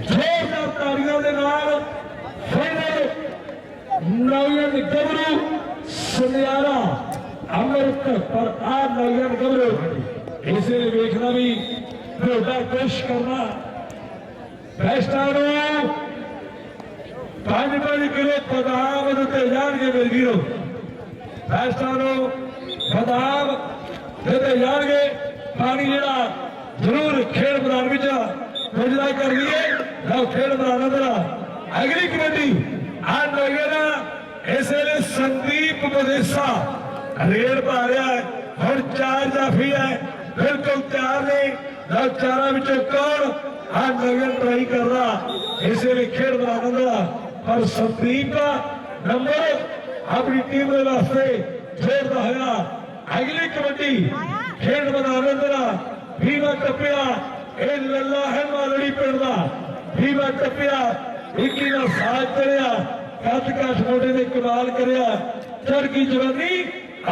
ਜ਼ੋਰਦਾਰ ਤਾੜੀਆਂ ਦੇ ਨਾਲ ਫਿਰ ਨੌਜਵਾਨ ਗੱਭਰੂ ਸੁਨਿਆਰਾ ਅਮਰਤ ਪਰ ਆ ਨੌਜਵਾਨ ਗੱਭਰੂ। ਇਸੇ ਲਈ ਵੇਖਣਾ ਵੀ ਤੁਹਾਡਾ ਕੋਸ਼ਿਸ਼ ਕਰਨਾ। ਫੈਸਟਾ ਨੂੰ ਪੰਜ ਪੰਜ ਕਿਲੋ ਬਦਾਮ ਦਿੱਤੇ ਜਾਣਗੇ ਮੇਰੇ ਵੀਰੋ। ਫੈਸਟਾ ਨੂੰ ਬਦਾਮ ਦਿੱਤੇ ਜਾਣਗੇ। ਪਾਣੀ ਜਿਹੜਾ ਜ਼ਰੂਰ ਖੇਡ ਮੈਦਾਨ ਵਿੱਚ ਮੁਜਰਾ ਕਰ ਲਈਏ ਲਓ ਖੇਡ ਮੈਦਾਨ ਦਾ ਅਗਲੀ ਕਬੱਡੀ ਆ ਨਗਰ ਇਸ ਵੇਲੇ ਸੰਦੀਪ ਬਦੇਸਾ ਰੇਡ ਪਾ ਰਿਹਾ ਹੈ ਹੁਣ ਚਾਰ ਜਾਫੀ ਹੈ ਬਿਲਕੁਲ ਤਿਆਰ ਨੇ ਲਓ ਚਾਰਾਂ ਵਿੱਚੋਂ ਕੌਣ ਆ ਨਗਰ ਟਰਾਈ ਕਰ ਰਹਾ ਇਸ ਵੇਲੇ ਖੇਡ ਮੈਦਾਨ ਦਾ ਪਰ ਸੰਦੀਪ ਦਾ ਨੰਬਰ ਆਪਣੀ ਟੀਮ ਦੇ ਵਾਸਤੇ ਜੋੜਦਾ ਹੋਇਆ ਅਗਲੀ ਕਬੱਡੀ ਖੇਡ ਮੈਦਾਨ ਦਾ ਭੀਵਾ ਟੱਪਿਆ ਇਹ ਲੱਲਾ ਹੈ ਮਾਲੜੀ ਪਿੰਡ ਦਾ। ਭੀਵਾ ਟੱਪਿਆ ਇੱਕੀ ਦਾ ਸਾਥ ਕਰਿਆ ਕੱਟ ਕੱਟ ਮੋਢੇ ਨੇ ਕਮਾਲ ਕਰਿਆ। ਚੜ ਗਈ ਜਵਾਨੀ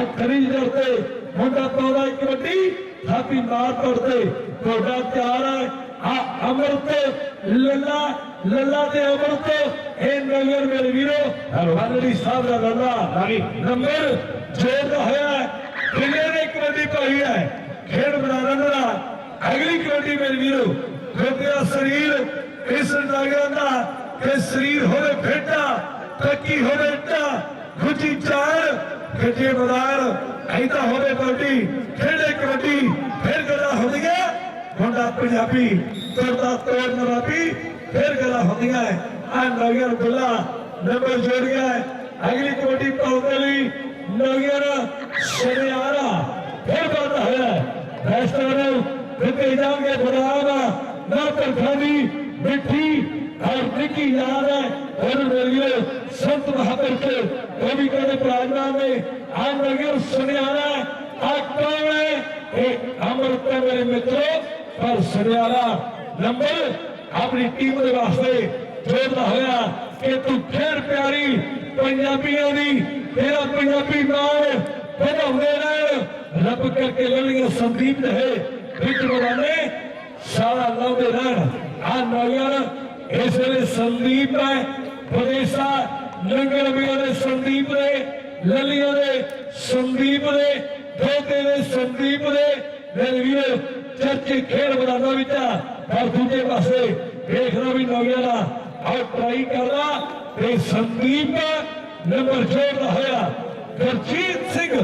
ਅੱਖਰੀ ਜਰਤੇ ਮੁੰਡਾ ਪੌਦਾ ਇੱਕ ਵੱਡੀ ਥਾਪੀ ਮਾਰ ਪੜਦੇ ਤੁਹਾਡਾ ਤਿਆਰ ਹੈ ਆ ਅਮਰਤ ਲੱਲਾ ਲੱਲਾ ਤੇ ਅਮਰਤ ਇਹ ਨਗਰ ਮੇਰੇ ਵੀਰੋ ਮਾਲੜੀ ਸਾਹਿਬ ਦਾ ਲੱਲਾ। ਨੰਬਰ ਜੋੜਦਾ ਹੋਇਆ ਕਿੰਨੇ ਨੇ ਕਬੱਡੀ ਪਾਈ ਹੈ। ਖੇਡ ਮੈਦਾਨ ਦਾ ਅਗਲੀ ਕਬੱਡੀ ਮੇਰੇ ਵੀਰੋ ਗੋਦਿਆ ਸਰੀਰ ਇਸ ਨਗਰ ਦਾ ਕਿ ਸਰੀਰ ਹੋਵੇ ਫੇਟਾ ਕੱਕੀ ਹੋਵੇ ਟਾ ਗੁੱਜੀ ਚਾਰ ਗੱਜੇ ਮੈਦਾਨ ਐਦਾ ਹੋਵੇ ਕਬੱਡੀ, ਖੇਡੇ ਕਬੱਡੀ, ਫਿਰ ਗੱਲਾਂ ਹੁੰਦੀਆਂ, ਮੁੰਡਾ ਪੰਜਾਬੀ, ਤੁਰਦਾ ਤੋੜ ਨਵਾਬੀ, ਫਿਰ ਗੱਲਾਂ ਹੁੰਦੀਆਂ ਆ ਨਗਰ ਬੁੱਲਾ ਨੰਬਰ ਜੋੜ ਗਿਆ ਅਗਲੀ ਕਬੱਡੀ ਪਾਉਂਦੇ ਲਈ ਨਗਰ ਸ਼ਰਿਆਰਾ ਫਿਰ ਬਾਤ ਹੋਇਆ جتے جان کے خدا ناطر خانی مٹھی اور نکی یار ہے۔ اور ملیے سنت بہادر کے کبھی کبھی پراجنا میں آج ملیے سنیارا ہے۔ آج کون ہے؟ ایک امرت ہے میرے متروں پر سنیارا نمبر اپنی ٹیم دے واسطے جوڑنا ہویا کہ تو پھر پیاری پنجابیاں دی، تیرا پنجابی نام بنا ہوئے رہے رب کر کے لڑیاں رہے ਵਿੱਚ ਬਗਾਨੇ ਸਾਰਾ ਲਾਉਂਦੇ ਰਹਿਣ ਆ ਨਗਰ ਇਸ ਵੇਲੇ ਸੰਦੀਪ ਹੈ। ਵਿਦੇਸ਼ਾ ਲੰਗਰ ਵੀਰਾਂ ਦੇ ਸੰਦੀਪ ਦੇ ਲੱਲੀਆਂ ਦੇ ਸੰਦੀਪ ਦੇ, ਦੋਤੇ ਦੇ ਸੰਦੀਪ ਦੇ। ਮੇਰੇ ਵੀਰ, ਚਰਚੇ ਖੇਡ ਮੈਦਾਨਾਂ ਵਿੱਚ ਆ। ਦੂਜੇ ਪਾਸੇ ਵੇਖਣਾ ਵੀ ਨੌਜਵਾਨਾ ਆਹ ਟਰਾਈ ਕਰਦਾ ਤੇ ਸੰਦੀਪ ਨੰਬਰ ਦਾ ਹੋਇਆ। ਗੁਰਜੀਤ ਸਿੰਘ।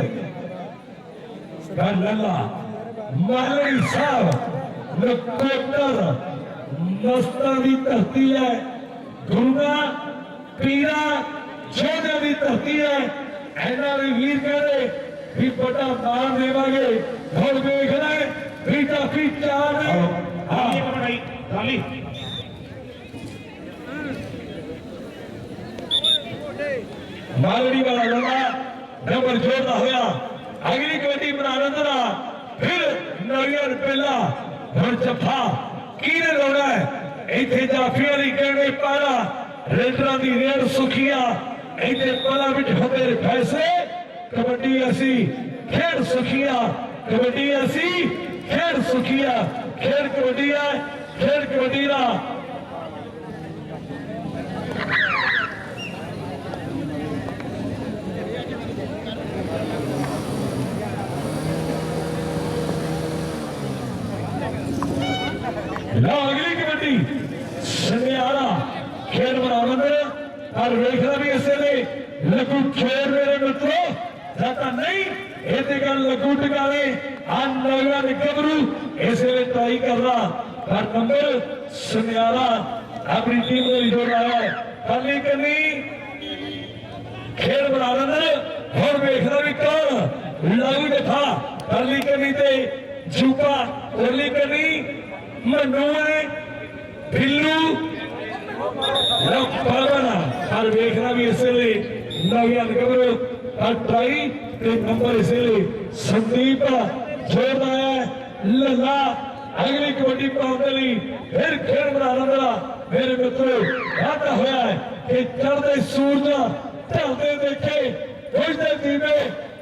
ਗੱਲਲਾ ਮਾਲੀ مہرانی صاحب لکوٹر مستر بھی تحتی ہے گھنگا پیرا جونے بھی تحتی ہے اینا رہی ویر کرے بھی بٹا مار دے باگے دھوڑ بے رہے بھی تاکی چار ہے دالی مالڑی والا لڑا نمبر جوڑا ہویا اگلی کمیٹی پر آنندنا پھر مگر بلا ہر جفا کینے رونا ہے ایتھے جافی علی کہنے پارا ریڈران دی ریر سکھیا ایتھے پلا بچ ہوتے پیسے کبڈی اسی کھیڑ سکھیا کبڈی اسی کھیڑ سکھیا کھیڑ کبڈی ہے کھیڑ کبڈی رہا ਲਓ ਅਗਲੀ ਕਬੱਡੀ ਸੁਨਿਆਰਾ ਖੇਡ ਬਰਾਬਰ ਪਰ ਵੇਖਦਾ ਵੀ ਇਸੇ ਲਈ ਲੱਗੂ ਖੇਡ ਮੇਰੇ ਮਿੱਤਰੋ, ਜਾਂ ਨਹੀਂ, ਇਹ ਤੇ ਗੱਲ ਲੱਗੂ ਟਿਕਾਲੇ ਆ ਨੌਜਵਾਨ ਗੱਭਰੂ ਇਸੇ ਲਈ ਟਰਾਈ ਕਰਦਾ। ਪਰ ਨੰਬਰ ਸੁਨਿਆਰਾ ਆਪਣੀ ਟੀਮ ਦੇ ਲਈ ਜੋੜ ਆਇਆ ਕੱਲੀ ਕੰਨੀ ਖੇਡ ਬਰਾਬਰ ਹੋਰ ਵੇਖਦਾ ਵੀ ਕੌਣ ਲਾਗੂ ਜਫਾ। ਕੱਲੀ ਕੰਨੀ ਤੇ ਜੂਪਾ ਉਰਲੀ ਕੰਨੀ ਮੰਨੂ ਹੈ ਬਿੱਲੂ ਹਰ ਵੇਖਣਾ ਵੀ ਇਸੇ ਲਈ ਨਵੀਆਂ ਗੱਭਰੂ ਹਰ ਤੇ ਨੰਬਰ ਇਸੇ ਲਈ ਸੰਦੀਪ ਜੋੜਦਾ ਹੈ, ਲੱਲਾ। ਅਗਲੀ ਕਬੱਡੀ ਪਾਉਣ ਦੇ ਲਈ ਫਿਰ ਖੇਡ ਮੈਦਾਨ ਦਾ ਮੇਰੇ ਮਿੱਤਰੋ, ਵਾਅਦਾ ਹੋਇਆ ਹੈ ਕਿ ਚੜ੍ਹਦੇ ਸੂਰਜ ਢਲਦੇ ਦੇਖੇ ਬੁਝਦੇ ਦੀਵੇ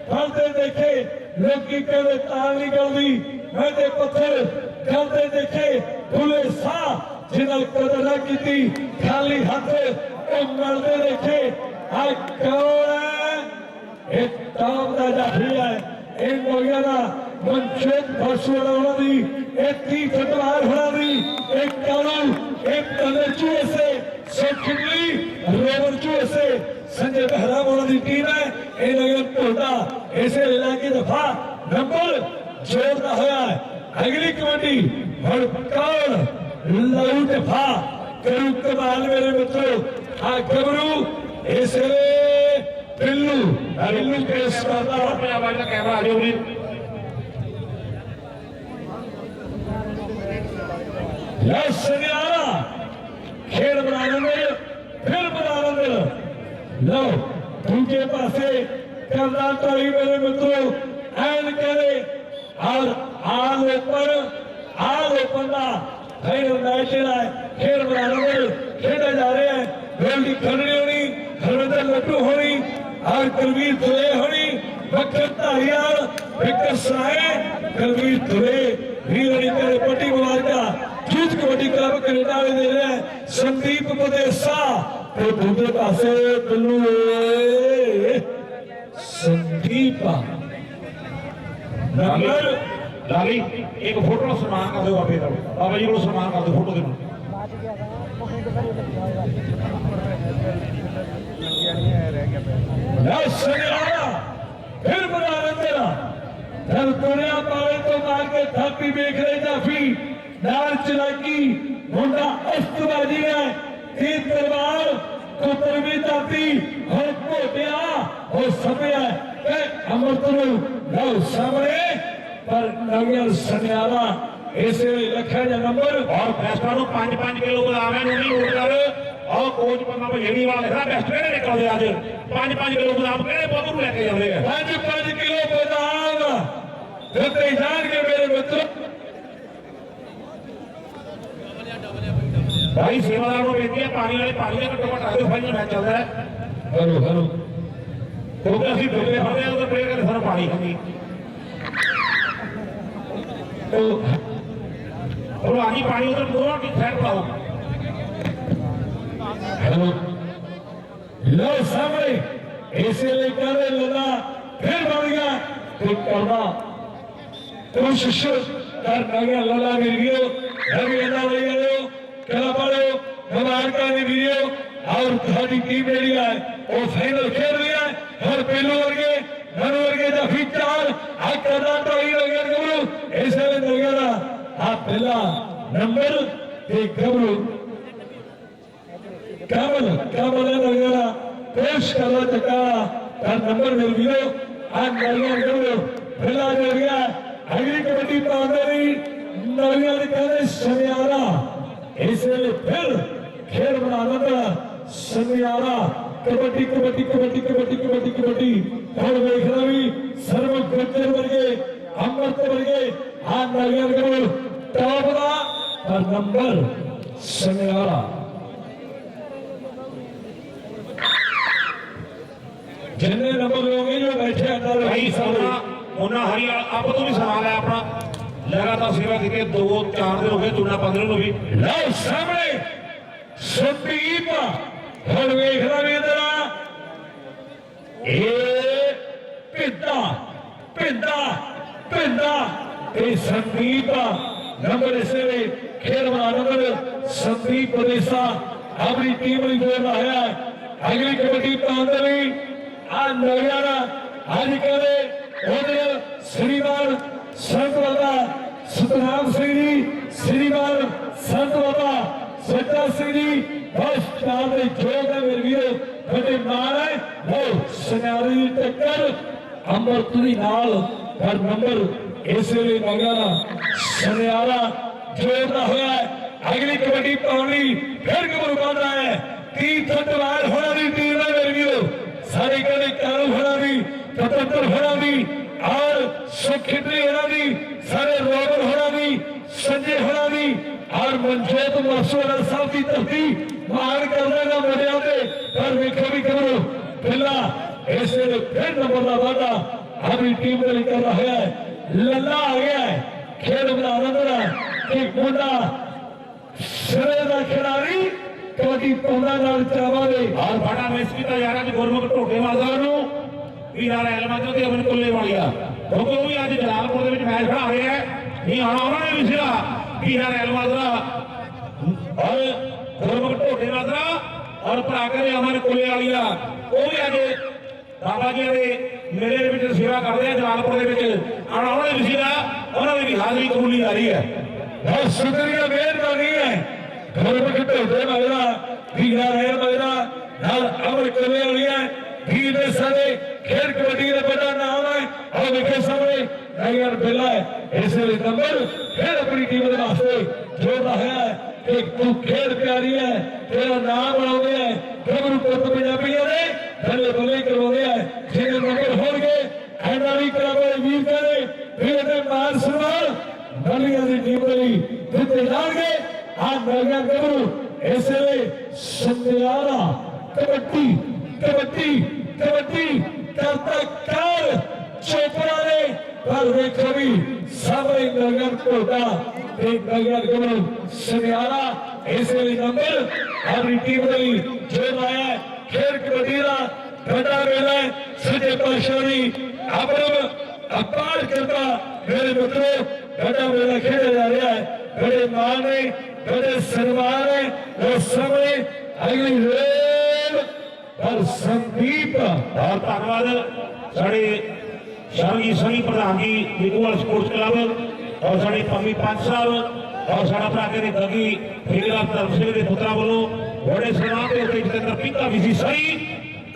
ਫਲਦੇ ਦੇਖੇ। ਲੋਕੀ ਕਹਿੰਦੇ ਤਾਲ ਨਹੀਂ ਗਲਦੀ ਮੈਂ ਤੇ ਪੱਥਰ کرتے دیکھے بھولے سا ধুলে قدرہ کی تھی کھالی ہاتھے ایک মারতে دیکھے۔ آئی কেউ ہے؟ ایک এই دا جا ہی آوری ایک مگرہ منچوک بھرشو رہا دی ایک تی فتوار ہراری ایک کارل ایک تنرچوے سے سکھنی روبرچوے سے۔ سنجے بہرہ بہرام دی ٹیم ہے، اے لگن پہتا ایسے لیلہ کی دفعہ نمبر جوڑنا ہویا ہے۔ اگلی کمیٹی ہڑکڑ لڑو دفاع کرو کمال میرے بچوں آ گبرو اسے بلو بلو کے ساتھ اپنا بڑا کیمرہ آجو بھی۔ لس سنیارا کھیڑ بنانے میں پھر بنانے میں لو پاسے کردار تاری میرے مطلب این کرے۔ اور ਆਲ ਓਪਨ ਆਲ ਓਪਨ ਦਾ ਖੇਡ ਮੈਚ ਹੈ ਖੇਡ ਬਣਾ ਖੇਡਿਆ ਜਾ ਰਿਹਾ ਹੈ। ਗੋਲਡੀ ਖੰਡਣੀ ਹੋਣੀ ਹਰਵਿੰਦਰ ਲੱਟੂ ਹੋਣੀ ਔਰ ਕੁਲਵੀਰ ਦੁਲੇ ਹੋਣੀ ਬੱਕਰ ਧਾਰੀਵਾਲ ਵਿਕਰ ਸਰਾਏ, ਕੁਲਵੀਰ ਦੁਲੇ ਵੀਰਣੀ ਕਰੇ ਪੱਟੀ ਮੁਬਾਰਕਾ। ਜੂਤ ਕਬੱਡੀ ਕਲੱਬ ਕੈਨੇਡਾ ਵਾਲੇ ਦੇ ਰਿਹਾ ਸੰਦੀਪ ਬਦੇਸਾ ਤੇ ਦੂਜੇ ਪਾਸੇ ਬਿੱਲੂ ਸੰਦੀਪ। ਨੰਬਰ ڈالی ایک فوٹو سلمان کر دو باپے بابا جی کو سلمان کر دو فوٹو دینا پھر بنا رہے تیرا دل توریا پاوے تو مار کے تھاپی بیک رہے جافی نار چلاکی ہونڈا اشت باجی ہے تین تلوار کتر بھی جاتی ہو کو دیا ہو سمیا اے امرتنو لو سامنے ਅਮਰਤ ਨੂੰ ਲਓ ਸਾਹਮਣੇ ਪਰ ਨਵੀਂ ਸਨਿਆਰਾ ਇਸੇ ਲੱਖਾਂ ਦਾ ਨੰਬਰ ਔਰ ਬੈਸਟਾਂ ਨੂੰ 5-5 ਕਿਲੋ ਬਦਾਮਾਂ ਨੂੰ ਨਹੀਂ ਉਡਰ ਔਰ ਕੋਚ ਬੰਦਾ ਭਜੇੜੀ ਵਾਲਾ ਲਿਖਦਾ ਬੈਸਟ ਕਿਹੜੇ ਨਿਕਲਦੇ ਅੱਜ 5-5 ਕਿਲੋ ਬਦਾਮ ਕਿਹੜੇ ਪੁੱਤ ਨੂੰ ਲੈ ਕੇ ਜਾਂਦੇ ਆ ਪੰਜ ਪੰਜ ਕਿਲੋ ਬਦਾਮ ਦਿੱਤੇ ਜਾਣਗੇ ਮੇਰੇ ਮਿੱਤਰੋ ਭਾਈ ਸੇਵਾਦਾਰ ਨੂੰ ਬੇਨਤੀ ਹੈ ਪਾਣੀ ਵਾਲੇ ਪਾਣੀ ਦੇ ਘੱਟੋ ਘੱਟ ਆਗੇ ਫਾਈਨਲ ਮੈਚ ਚੱਲਦਾ ਹੈ ਹਲੋ ਹਲੋ ਕਿਉਂਕਿ ਅਸੀਂ ਦੁੱਲੇ ਫੜਦੇ ਆ ਉਹਦੇ ਪਲੇਅਰ ਕਹਿੰਦੇ ਸਾਨੂੰ ਪਾਣੀ ਖਾਂਦੀ اور آنی پانی ہوتا ہے کی خیر پاؤں لو سامنے ایسے لے کر رہے لگا پھر بڑھ گیا تو کرنا تو ششش کر بڑھ گیا لگا مل گیا ابھی ادا لے گیا لو کلا پڑھو ہم آر کا نہیں بھی لیو اور دھاڑی کی بیڑی آئے اور فائنل کھیر رہی آئے ہر پیلو ورگے ہر ورگے جا فیچ چار، آج کا دانتا ہی પહેલા નંબર એ કબરું કાબલ કાબલનો વેળા પેશ કરવા તકા તાર નંબર મેળવ્યો આ નલ્લો ગયો પહેલા ગયા આગલી કબડ્ડી પાંદરી નવ્યા નિકાલે શનિયારા इसलिए फिर खेल बनाना था शनियारा कबड्डी कबड्डी कबड्डी कबड्डी कबड्डी कबड्डी और देखना भी सर्व गंजर वर्गे अमृत वर्गे हाथ नारियल करो ਟਾਪ ਦਾ ਪਰ ਨੰਬਰ ਸਮਿਆਰਾ ਜਿੰਨੇ ਨੰਬਰ ਲੋਗੇ ਜੋ ਬੈਠੇ ਅੰਦਰ ਭਾਈ ਸੋਨਾ ਉਹਨਾਂ ਹਰੀ ਵਾਲਾ ਆਪ ਤੋਂ ਵੀ ਸਵਾਲ ਹੈ ਆਪਣਾ ਲਗਾਤਾਰ ਸੇਵਾ ਕੀਤੀ ਹੈ, ਦੋ ਚਾਰ ਦਿਨ ਹੋ ਗਏ ਚੁਣਾ 15 ਨੂੰ ਵੀ ਲਓ ਸਾਹਮਣੇ ਸੰਦੀਪ ਹੁਣ ਵੇਖਦਾ ਵੀ ਇਧਰ ਆ ਇਹ ਪਿੰਦਾ ਪਿੰਦਾ ਪਿੰਦਾ ਇਹ ਸੰਦੀਪ ਨੰਬਰ ਇਸੇ ਵੇ ਖੇਡ ਬਣਾ ਨੰਬਰ ਸੰਦੀਪ ਦੇਸਾ ਆਪਣੀ ਟੀਮ ਲਈ ਜੋੜ ਰਿਹਾ ਹੈ। ਅਗਲੀ ਕਬੱਡੀ ਪਾਉਂਦੇ ਆ ਨਗਿਆਣਾ ਅੱਜ ਕਹਿੰਦੇ ਉਧਰ ਸ੍ਰੀਮਾਨ ਸੰਤ ਬਾਬਾ ਸਤਨਾਮ ਸਿੰਘ ਜੀ, ਸ੍ਰੀਮਾਨ ਸੰਤ ਬਾਬਾ ਸੱਚਾ ਸਿੰਘ ਜੀ, ਬਸ ਚਾਰ ਦੇ ਜੋਗ ਹੈ ਮੇਰੇ ਵੀਰੋ। ਵੱਡੇ ਮਾਣ ਹੈ। ਲਓ, ਸੁਨਿਆਰੀ ਦੀ ਟੱਕਰ, ਅੰਮ੍ਰਿਤ ਦੀ ਨਾਲ ਪਰ ਨੰਬਰ ਇਸੇ ਲਈ ਮੰਗਾਣਾ سنیارا جوڑنا ہوا ہے اگلی کبڈی پانی پھر کبر بن رہا ہے تین سٹ وائر ہونا دی تین میں میرے بھی ساری کلی کارو ہونا دی پتتر ہونا دی اور سکھٹری ہونا دی سارے روبر ہونا دی سنجے ہونا دی اور منجوت محسور صاحب کی تفتی مار کرنے کا مجھے آتے پر ویکھو بھی کرو بھلا ایسے پھر نمبر دا وادا ہمیں ٹیم نے کر رہا ہے للہ آ گیا ہے ਖੇਡ ਬਣਾ ਰਿਹਾ ਕਿ ਮੁੰਡਾ ਸਿਰੇ ਦਾ ਖਿਡਾਰੀ ਕਬੱਡੀ ਪਾਉਂਦਾ ਨਾਲ ਚਾਵਾਂਗੇ ਔਰ ਬੜਾ ਮਿਸ ਕੀਤਾ ਜਾ ਰਿਹਾ ਗੁਰਮੁਖ ਢੋਡੇ ਮਾਲਦਾਰ ਨੂੰ। ਵੀਰਾ ਰੈਲ ਤੇ ਅਮਨ ਕੁੱਲੇ ਵਾਲੀਆ ਕਿਉਂਕਿ ਉਹ ਵੀ ਅੱਜ ਜਲਾਲਪੁਰ ਦੇ ਵਿੱਚ ਮੈਚ ਖੜਾ ਰਹੇ ਹੈ। ਨਹੀਂ ਆਣਾ ਉਹਨਾਂ ਨੇ ਵੀ ਸੀਗਾ ਵੀਰਾ ਰੈਲ ਔਰ ਗੁਰਮੁਖ ਢੋਡੇ ਮਾਜਰਾ ਔਰ ਭਰਾ ਕਰੇ ਅਮਨ ਕੁੱਲੇ ਵਾਲੀਆ ਉਹ ਵੀ ਅੱਜ ਬਾਬਾ ਜੀ ਦੇ ਮੇਲੇ ਦੇ ਵਿੱਚ ਸੇਵਾ ਕਰਦੇ ਆ, ਜਲਾਲਪੁਰ ਦੇ ਵਿੱਚ। ਆਣਾ ਉਹਨਾਂ ਨੇ ਵੀ ਸੀਗਾ ਉਹਨਾਂ ਦੀ ਵੀ ਹਾਜ਼ਰੀ ਕਬੂਲੀ ਜਾ ਰਹੀ ਹੈ। ਬਹੁਤ ਸ਼ੁਕਰੀਆ, ਮਿਹਰਬਾਨੀ ਹੈ। ਗੁਰਮੁਖ ਢੋਡੇ ਮਗਰਾ ਵੀਰਾ ਰਹਿ ਮਗਰਾ, ਨਾਲ ਅਮਰ ਕਰੇ ਵਾਲੀਆਂ ਵੀਰ ਦੇ ਸਾਡੇ ਖੇਡ ਕਬੱਡੀ ਦਾ ਬੜਾ ਨਾਮ ਹੈ। ਉਹ ਵੇਖੇ ਸਾਹਮਣੇ ਨਗਰ ਬਿੱਲਾ ਹੈ। ਇਸ ਲਈ ਨੰਬਰ, ਫਿਰ ਆਪਣੀ ਟੀਮ ਦੇ ਵਾਸਤੇ ਜੋੜਦਾ ਹੈ। ਕਿ ਤੂੰ ਖੇਡ ਪਿਆਰੀ ਹੈ, ਤੇਰਾ ਨਾਮ ਬਣਾਉਂਦੇ ہوئی سب ایک نگر کو دا۔ ایک نگر گرو سنیارا ایسے لی نمبر۔ ہماری ٹیم دلی جو آیا ہے کھیر کبیرہ گھٹا ویلہ سجے پاشاری اب عبرم اپار کرتا، میرے مطلو گھٹا میں لائے کھیر جا رہا ہے۔ گھڑے مانے گھڑے سنوارے وہ سمجھے اگلی ریل۔ پر سندیپ اور تاکواد سڑے ਪਰ ਸੰਦੀਪ ਸਿੰਘ ਪ੍ਰਧਾਨ ਜੀ ਨਿਕੋਲ ਸਪੋਰਟਸ ਕਲੱਬ ਔਰ ਸਾਡੇ ਪੰਮੀ ਪੰਜ ਸਾਹਿਬ ਔਰ ਸਾਡਾ ਭਰਾ ਕੇ ਗੱਗੀ ਫੇਰਾ ਧਰਮ ਸਿੰਘ ਦੇ ਪੁੱਤਰਾਂ ਵੱਲੋਂ ਬੜੇ ਸਨਮਾਨ ਦੇ ਉੱਤੇ ਜਤਿੰਦਰ ਪੀਤਾ ਵੀ ਸੀ। ਸਹੀ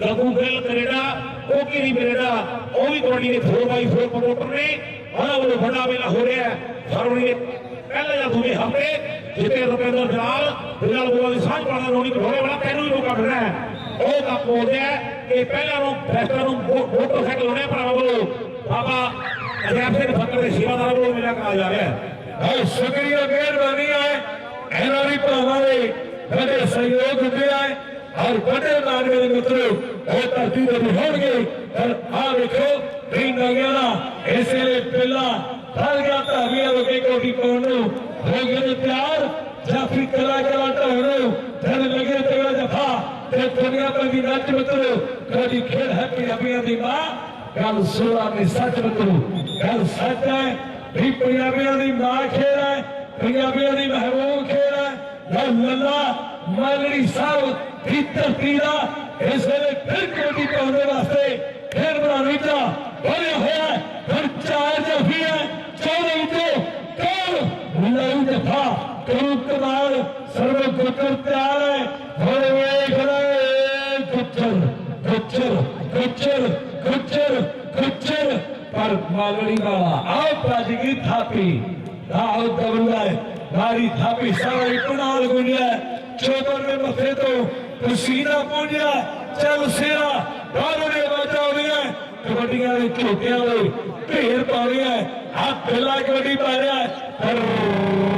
ਗੱਗੂ ਗਿੱਲ ਕੈਨੇਡਾ ਉਹ ਕੀ ਕੈਨੇਡਾ ਉਹ ਵੀ ਕਬੱਡੀ ਦੇ 4x4 ਪ੍ਰਮੋਟਰ ਨੇ। ਉਹਨਾਂ ਵੱਲੋਂ ਵੱਡਾ ਮੇਲਾ ਹੋ ਰਿਹਾ ਫਰਵਰੀ ਦੇ ਪਹਿਲੇ ਜਾਂ ਦੂਜੇ ਹਫ਼ਤੇ ਜਿੱਤੇ ਰੁਪਿੰਦਰ ਜਾਲ ਬਿਲਾਲ ਬੋਲਾ ਦੀ ਸਾਂਝ ਪਾਣਾ ਰੋਣੀ ਘੋੜੇ ਵਾਲਾ, ਤੈਨੂੰ ਵੀ ਮੌਕਾ ਮਿਲਣਾ ਹੈ। ਉਹ ਤਾਂ ਬੋਲਦੇ ਕਿ ਪਹਿਲਾਂ ਨੂੰ ਫੈਸਟਾ ਨੂੰ ਮੋਟਰਸਾਈਕਲ ਲਾਉਣੇ ਭਰਾਵਾਂ ਵੱਲੋਂ। بابا، عجیب سنگھ فکر میں شیوہ دارو میں جا کہا جا رہا ہے۔ اور شکریہ میر بنی آئے اہلاری پر ہمارے بڑے سیوگ دے آئے اور بڑے مانوے مطلب وہ تردید بھی ہو گئے اور ہاں رکھو بھی نگیانا ایسے لے پلا بھل گیا تھا ابھی اب ایک کوٹی پہنو ہو گئے تیار جا پھر کلا کے آتا ہو رہو دھر لگے تیار جفا۔ دیت دنیا پر بھی نچ مطلب کوٹی کھیل ہے کہ ابھی ابھی ماں۔ ਗੱਲ ਸੋਲਾ ਨੇ ਸੱਚ ਮਿੱਤਰੋ, ਗੱਲ ਸੱਚ ਹੈ, ਵੀ ਪੰਜਾਬੀਆਂ ਦੀ ਮਾਂ ਖੇਡ ਹੈ, ਪੰਜਾਬੀਆਂ ਦੀ ਮਹਿਬੂਬ ਖੇਡ ਹੈ ਲੱਲਾ ਮਾਲੜੀ ਸਾਹਿਬ ਦੀ ਧਰਤੀ ਦਾ ਇਸ ਵੇਲੇ ਫਿਰ ਕਬੱਡੀ ਪਾਉਣ ਦੇ ਵਾਸਤੇ ਫਿਰ ਬਣਾਉਣੀ ਦਾ ਬਣਿਆ ਹੋਇਆ ਹੈ। ਫਿਰ ਚਾਰ ਜਫੀ ਹੈ ਚੌਦੇ ਵਿੱਚੋਂ ਕੌਣ ਲੜੂ ਜਫਾ ਕਰੂ ਕਮਾਲ ਸਰਵ ਗੁੱਟਰ ਤਿਆਰ ਹੈ ਹੁਣ ਵੇਖ ਲੈ ਗੁੱਟਰ ਗੁੱਟਰ ਗੁੱਟਰ ਗੁੱਟਰ ਗੁੱਟਰ ਪਰ ਮਾਲੜੀ ਵਾਲਾ ਆਓ ਭੱਜ ਗਈ ਥਾਪੀ ਆਓ ਦਬਲਾ ਮਾਰੀ ਥਾਪੀ ਸਾਰਾ ਕੁਨਾਲ ਗੁੰਡਿਆ ਚੋਬਰ ਦੇ ਮੱਥੇ ਤੋਂ ਪਸੀਨਾ ਪੁੰਜਿਆ ਚੱਲ ਸਿਰਾ ਬਾਹਰੋਂ ਨੇ ਆਵਾਜ਼ਾਂ ਕਬੱਡੀਆਂ ਦੇ ਝੋਟਿਆਂ ਦੇ ਢੇਰ ਪਾ ਰਿਹਾ ਆ ਕਬੱਡੀ ਪਾ ਰਿਹਾ